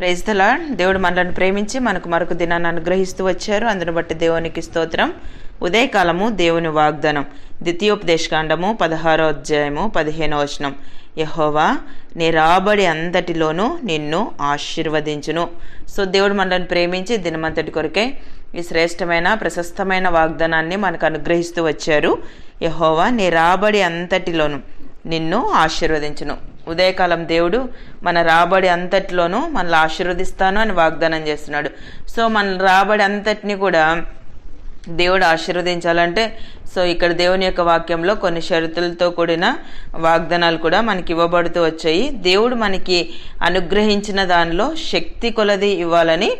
Praise the దేవుడు మనలను ప్రేమించి మనకు మరొక దినాన్ని అనుగ్రహిస్తూ వచ్చారు. అందును బట్టి దేవునికి స్తోత్రం. ఉదయకాలము దేవుని వాగ్దానం. ద్వితీయోపదేశకాండము పదహారో అధ్యాయము పదిహేనో వచనం. యహోవా నీ రాబడి అంతటిలోనూ నిన్ను ఆశీర్వదించును. సో దేవుడు మనల్ని ప్రేమించి దినమంతటి కొరకే ఈ శ్రేష్టమైన ప్రశస్తమైన వాగ్దానాన్ని మనకు అనుగ్రహిస్తూ వచ్చారు. యహోవా నీ రాబడి అంతటిలోను నిన్ను ఆశీర్వదించును. ఉదయకాలం దేవుడు మన రాబడి అంతటిలోనూ మనల్ని ఆశీర్వదిస్తాను అని వాగ్దానం చేస్తున్నాడు. సో మన రాబడి అంతటిని కూడా దేవుడు ఆశీర్వదించాలంటే సో ఇక్కడ దేవుని యొక్క వాక్యంలో కొన్ని షరతులతో కూడిన వాగ్దానాలు కూడా మనకి ఇవ్వబడుతూ వచ్చాయి. దేవుడు మనకి అనుగ్రహించిన దానిలో శక్తి కొలది ఇవ్వాలని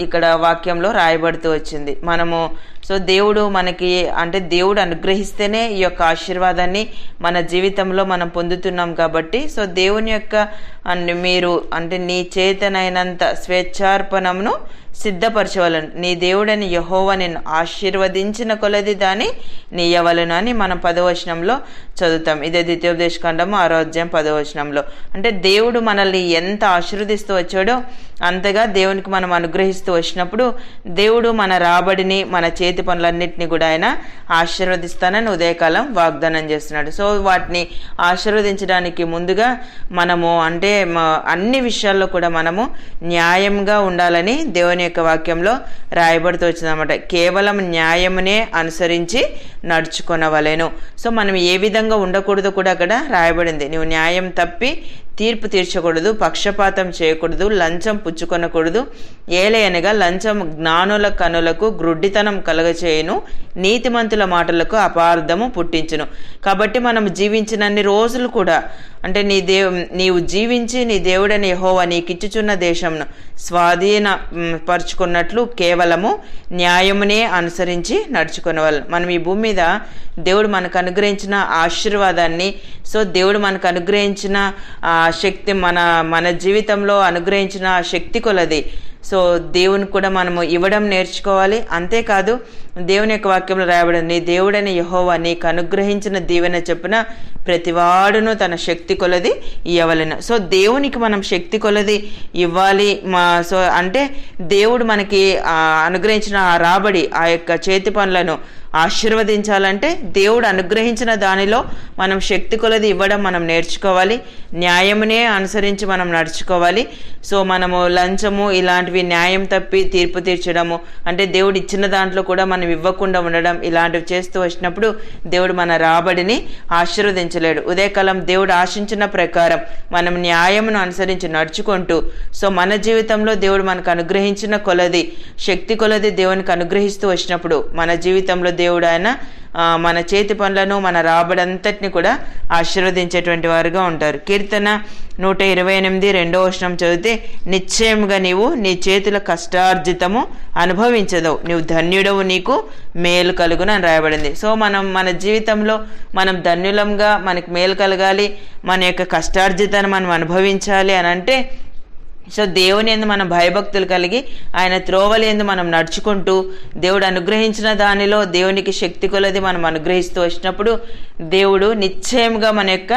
ఇక్కడ వాక్యంలో రాయబడుతూ వచ్చింది. మనము సో దేవుడు మనకి అంటే దేవుడు అనుగ్రహిస్తేనే ఈ యొక్క ఆశీర్వాదాన్ని మన జీవితంలో మనం పొందుతున్నాం కాబట్టి సో దేవుని యొక్క అన్ని మీరు అంటే నీ చేతనైనంత స్వేచ్ఛార్పణమును సిద్ధపరచవలను. నీ దేవుడని యహోవ నేను ఆశీర్వదించిన కొలది దాన్ని నీయవలను అని మనం పదవచనంలో చదువుతాం. ఇదే ద్వితీయోపదేశ ఖండము ఆరోగ్యం పదవచనంలో. అంటే దేవుడు మనల్ని ఎంత ఆశీర్వదిస్తూ వచ్చాడో అంతగా దేవునికి మనం అనుగ్రహిస్తూ వచ్చినప్పుడు దేవుడు మన రాబడిని మన చేతి పనులన్నింటినీ కూడా ఆయన ఆశీర్వదిస్తానని ఉదయకాలం వాగ్దానం చేస్తున్నాడు. సో వాటిని ఆశీర్వదించడానికి ముందుగా మనము అంటే అన్ని విషయాల్లో కూడా మనము న్యాయంగా ఉండాలని దేవుని యొక్క వాక్యంలో రాయబడుతూ వచ్చిందన్నమాట. కేవలం న్యాయమునే అనుసరించి నడుచుకొనవలెను. సో మనం ఏ విధంగా ఉండకూడదు కూడా అక్కడ రాయబడింది. నువ్వు న్యాయం తప్పి తీర్పు తీర్చకూడదు పక్షపాతం చేయకూడదు లంచం పుచ్చుకొనకూడదు. ఏలయనగా లంచం జ్ఞానుల కనులకు గ్రుడ్డితనం కలగచేయును నీతిమంతుల మాటలకు అపార్థము పుట్టించును. కాబట్టి మనం జీవించినన్ని రోజులు కూడా అంటే నీ దేవు నీవు జీవించి నీ దేవుడని యెహోవా నీకిచ్చుచున్న దేశంను స్వాధీన పరుచుకున్నట్లు కేవలము న్యాయమునే అనుసరించి నడుచుకునేవాళ్ళు మనం ఈ భూమి మీద దేవుడు మనకు అనుగ్రహించిన ఆశీర్వాదాన్ని సో దేవుడు మనకు అనుగ్రహించిన ఆ శక్తి మన మన జీవితంలో అనుగ్రహించిన ఆ శక్తి కొలది. సో దేవుని కూడా మనము ఇవ్వడం నేర్చుకోవాలి. అంతేకాదు దేవుని యొక్క వాక్యంలో రాయబడింది నీ దేవుడని యహోవా నీకు అనుగ్రహించిన దీవెన చెప్పున ప్రతివాడును తన శక్తి కొలది ఇవ్వలేను సో దేవునికి మనం శక్తి కొలది ఇవ్వాలి. మా సో అంటే దేవుడు మనకి అనుగ్రహించిన ఆ రాబడి ఆ యొక్క చేతి పనులను ఆశీర్వదించాలంటే దేవుడు అనుగ్రహించిన దానిలో మనం శక్తి కొలది ఇవ్వడం మనం నేర్చుకోవాలి. న్యాయమునే అనుసరించి మనం నడుచుకోవాలి. సో మనము లంచము ఇలాంటివి న్యాయం తప్పి తీర్పు తీర్చడము అంటే దేవుడు ఇచ్చిన దాంట్లో కూడా మనం ఇవ్వకుండా ఉండడం ఇలాంటివి చేస్తూ వచ్చినప్పుడు దేవుడు మన రాబడిని ఆశీర్వదించలేడు. ఉదయకాలం దేవుడు ఆశించిన ప్రకారం మనం న్యాయమును అనుసరించి నడుచుకుంటూ సో మన జీవితంలో దేవుడు మనకు అనుగ్రహించిన కొలది శక్తి కొలది దేవునికి అనుగ్రహిస్తూ వచ్చినప్పుడు మన జీవితంలో దేవుడు ఆయన మన చేతి పనులను మన రాబడంతటిని కూడా ఆశీర్వదించేటువంటి వారుగా ఉంటారు. కీర్తన నూట ఇరవై ఎనిమిది రెండో వచనం చదివితే నిశ్చయముగా నీవు నీ చేతుల కష్టార్జితము అనుభవించదవు. నీవు ధన్యుడవు నీకు మేలు కలుగును అని రాయబడింది. సో మనం మన జీవితంలో మనం ధన్యులంగా మనకి మేలు కలగాలి మన యొక్క కష్టార్జితాన్ని మనం అనుభవించాలి అని అంటే సో దేవుని ఎందు మనం భయభక్తులు కలిగి ఆయన త్రోవలి ఎందు మనం నడుచుకుంటూ దేవుడు అనుగ్రహించిన దానిలో దేవునికి శక్తి కొలది మనం అనుగ్రహిస్తూ వచ్చినప్పుడు దేవుడు నిశ్చయంగా మన యొక్క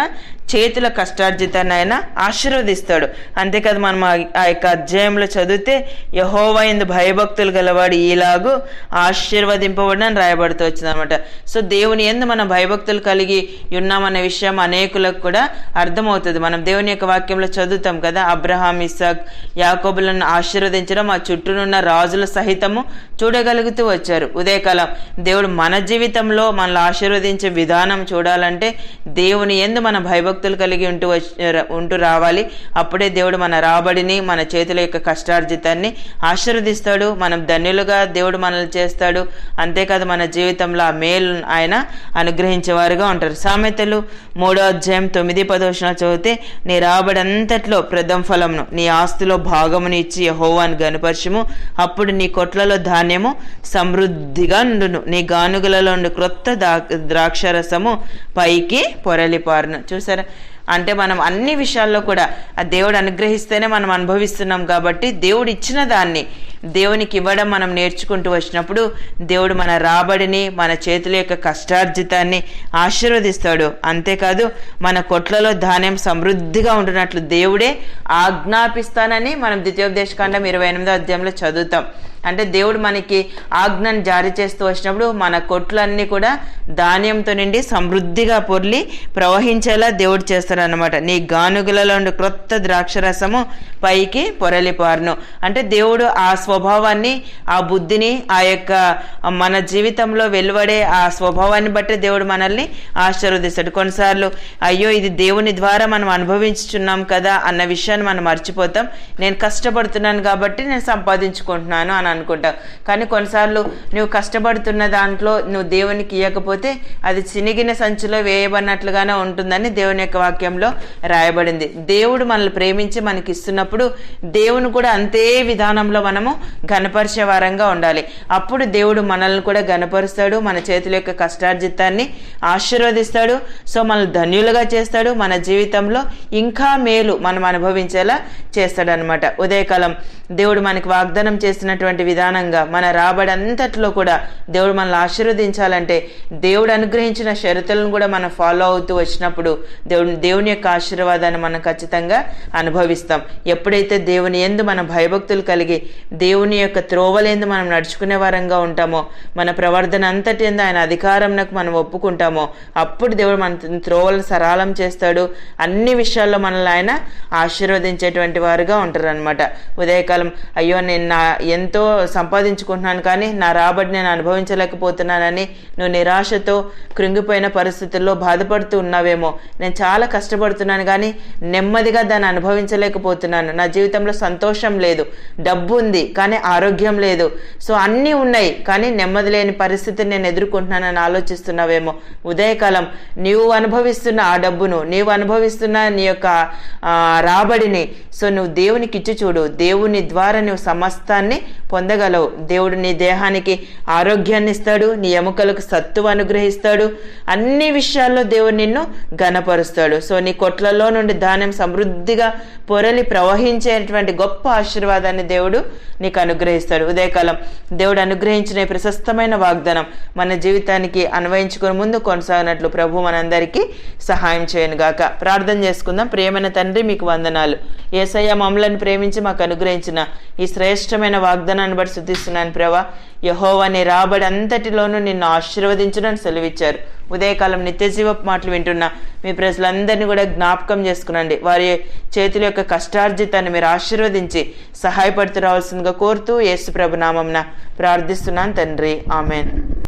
చేతుల కష్టార్జితాన్ని ఆయన ఆశీర్వదిస్తాడు. అంతేకాదు మనం ఆ యొక్క అధ్యాయంలో చదివితే యహోవా ఎందు భయభక్తులు గలవాడు ఈలాగు ఆశీర్వదింపబడి అని రాయబడుతూ వచ్చింది అనమాట సో దేవుని ఎందు మనం భయభక్తులు కలిగి ఉన్నామనే విషయం అనేకులకు కూడా అర్థమవుతుంది. మనం దేవుని యొక్క వాక్యంలో చదువుతాం కదా అబ్రహాం ఇసాక్ యాకోబులను ఆశీర్వదించడం ఆ చుట్టూనున్న రాజుల సహితము చూడగలుగుతూ వచ్చారు. ఉదయకాలం దేవుడు మన జీవితంలో మనల్ని ఆశీర్వదించే విధానం చూడాలంటే దేవుని ఎందు మన భయభక్తులు కలిగి ఉంటూ ఉంటూ రావాలి. అప్పుడే దేవుడు మన రాబడిని మన చేతుల యొక్క కష్టార్జితాన్ని ఆశీర్వదిస్తాడు. మనం ధన్యులుగా దేవుడు మనల్ని చేస్తాడు. అంతేకాదు మన జీవితంలో ఆ మేలు ఆయన అనుగ్రహించేవారుగా ఉంటారు. సామెతలు మూడో అధ్యాయం తొమ్మిది పదోషణ చదివితే నీ రాబడంతట్లో ప్రథమ ఫలంను నీ ఆస్తిలో భాగమును ఇచ్చి హోవాన్ గనుపరచము అప్పుడు నీ కొట్లలో ధాన్యము సమృద్ధిగా నుండును. నీ గానుగలలో ఉండు క్రొత్త దా ద్రాక్షరసము పైకి పొరలిపారును. చూసారా? అంటే మనం అన్ని విషయాల్లో కూడా ఆ దేవుడు అనుగ్రహిస్తేనే మనం అనుభవిస్తున్నాం కాబట్టి దేవుడు ఇచ్చిన దాన్ని దేవునికి ఇవ్వడం మనం నేర్చుకుంటూ వచ్చినప్పుడు దేవుడు మన రాబడిని మన చేతుల యొక్క కష్టార్జితాన్ని ఆశీర్వదిస్తాడు. అంతేకాదు మన కొట్లలో ధాన్యం సమృద్ధిగా ఉంటున్నట్లు దేవుడే ఆజ్ఞాపిస్తానని మనం ద్వితీయోపదేశకాండం ఇరవై ఎనిమిదో అధ్యాయంలో చదువుతాం. అంటే దేవుడు మనకి ఆజ్ఞను జారీ చేస్తూ వచ్చినప్పుడు మన కొట్లన్నీ కూడా ధాన్యంతో నిండి సమృద్ధిగా పొర్లి ప్రవహించేలా దేవుడు చేస్తాడనమాట నీ గానుగులలో ఉండే క్రొత్త ద్రాక్షరసము పైకి పొరలిపారును. అంటే దేవుడు ఆ స్వభావాన్ని ఆ బుద్ధిని ఆ యొక్క మన జీవితంలో వెలువడే ఆ స్వభావాన్ని బట్టి దేవుడు మనల్ని ఆశీర్వదిస్తాడు. కొన్నిసార్లు అయ్యో ఇది దేవుని ద్వారా మనం అనుభవించుచున్నాం కదా అన్న విషయాన్ని మనం మర్చిపోతాం. నేను కష్టపడుతున్నాను కాబట్టి నేను సంపాదించుకుంటున్నాను అని అనుకుంటాం. కానీ కొన్నిసార్లు నువ్వు కష్టపడుతున్న దాంట్లో నువ్వు దేవునికి ఇవ్వకపోతే అది చినిగిన సంచిలో వేయబడినట్లుగానే ఉంటుందని దేవుని యొక్క వాక్యంలో రాయబడింది. దేవుడు మనల్ని ప్రేమించి మనకి ఇస్తున్నప్పుడు దేవుని కూడా అంతే విధానంలో మనము ఘనపరిచే వారంగా ఉండాలి. అప్పుడు దేవుడు మనల్ని కూడా గనపరుస్తాడు మన చేతుల యొక్క కష్టార్జితాన్ని ఆశీర్వదిస్తాడు సో మనల్ని ధన్యులుగా చేస్తాడు మన జీవితంలో ఇంకా మేలు మనం అనుభవించేలా చేస్తాడనమాట ఉదయకాలం దేవుడు మనకి వాగ్దానం చేసినటువంటి విధానంగా మన రాబడి అంతట్లో కూడా దేవుడు మనల్ని ఆశీర్వదించాలంటే దేవుడు అనుగ్రహించిన షరతులను కూడా మనం ఫాలో అవుతూ వచ్చినప్పుడు దేవుడు దేవుని యొక్క ఆశీర్వాదాన్ని మనం ఖచ్చితంగా అనుభవిస్తాం. ఎప్పుడైతే దేవుని ఎందు మన భయభక్తులు కలిగి దేవుని యొక్క త్రోవలేందు మనం నడుచుకునే వారంగా ఉంటామో మన ప్రవర్తన అంతటి ఆయన అధికారంకు మనం ఒప్పుకుంటామో అప్పుడు దేవుడు మన త్రోవలను సరళం చేస్తాడు. అన్ని విషయాల్లో మనల్ని ఆయన ఆశీర్వదించేటువంటి వారుగా ఉంటారు అనమాట ఉదయకాలం అయ్యో నేను నా ఎంతో సంపాదించుకుంటున్నాను కానీ నా రాబడి నేను అనుభవించలేకపోతున్నానని నువ్వు నిరాశతో కృంగిపోయిన పరిస్థితుల్లో బాధపడుతూ ఉన్నావేమో. నేను చాలా కష్టపడుతున్నాను కానీ నెమ్మదిగా దాన్ని అనుభవించలేకపోతున్నాను. నా జీవితంలో సంతోషం లేదు. డబ్బు ఉంది. కానీ ఆరోగ్యం లేదు. సో అన్నీ ఉన్నాయి కానీ నెమ్మది లేని పరిస్థితిని నేను ఎదుర్కొంటున్నానని ఆలోచిస్తున్నావేమో. ఉదయకాలం నీవు అనుభవిస్తున్న ఆ డబ్బును నీవు అనుభవిస్తున్న నీ యొక్క రాబడిని సో నువ్వు దేవునికి ఇచ్చి చూడు. దేవుని ద్వారా నువ్వు సమస్తాన్ని పొందగలవు. దేవుడు నీ దేహానికి ఆరోగ్యాన్ని ఇస్తాడు నీ ఎముకలకు సత్తువ అనుగ్రహిస్తాడు. అన్ని విషయాల్లో దేవుడు నిన్ను గనపరుస్తాడు సో నీ కొట్లలో నుండి ధాన్యం సమృద్ధిగా పొరలి ప్రవహించేటువంటి గొప్ప ఆశీర్వాదాన్ని దేవుడు నీకు అనుగ్రహిస్తాడు. ఉదయకాలం దేవుడు అనుగ్రహించిన ప్రశస్తమైన వాగ్దానం మన జీవితానికి అన్వయించుకుని ముందు కొనసాగినట్లు ప్రభు మనందరికీ సహాయం చేయను గాక. ప్రార్థన చేసుకుందాం. ప్రేమైన తండ్రి మీకు వందనాలు. ఏసయ్య మమ్మలను ప్రేమించి మాకు అనుగ్రహించిన ఈ శ్రేష్టమైన వాగ్దానాన్ని బట్టి శుద్ధిస్తున్నాను ప్రభా. యహోవని రాబడి అంతటిలోనూ నిన్ను ఆశీర్వదించడానికి సెలవిచ్చారు. ఉదయకాలం నిత్యజీవపు మాటలు వింటున్న మీ ప్రజలందరినీ కూడా జ్ఞాపకం చేసుకునండి. వారి చేతుల యొక్క కష్టార్జితాన్ని మీరు ఆశీర్వదించి సహాయపడుతూ రావాల్సిందిగా కోరుతూ యేసుప్రభు నామంన ప్రార్థిస్తున్నాను తండ్రి. ఆమెన్.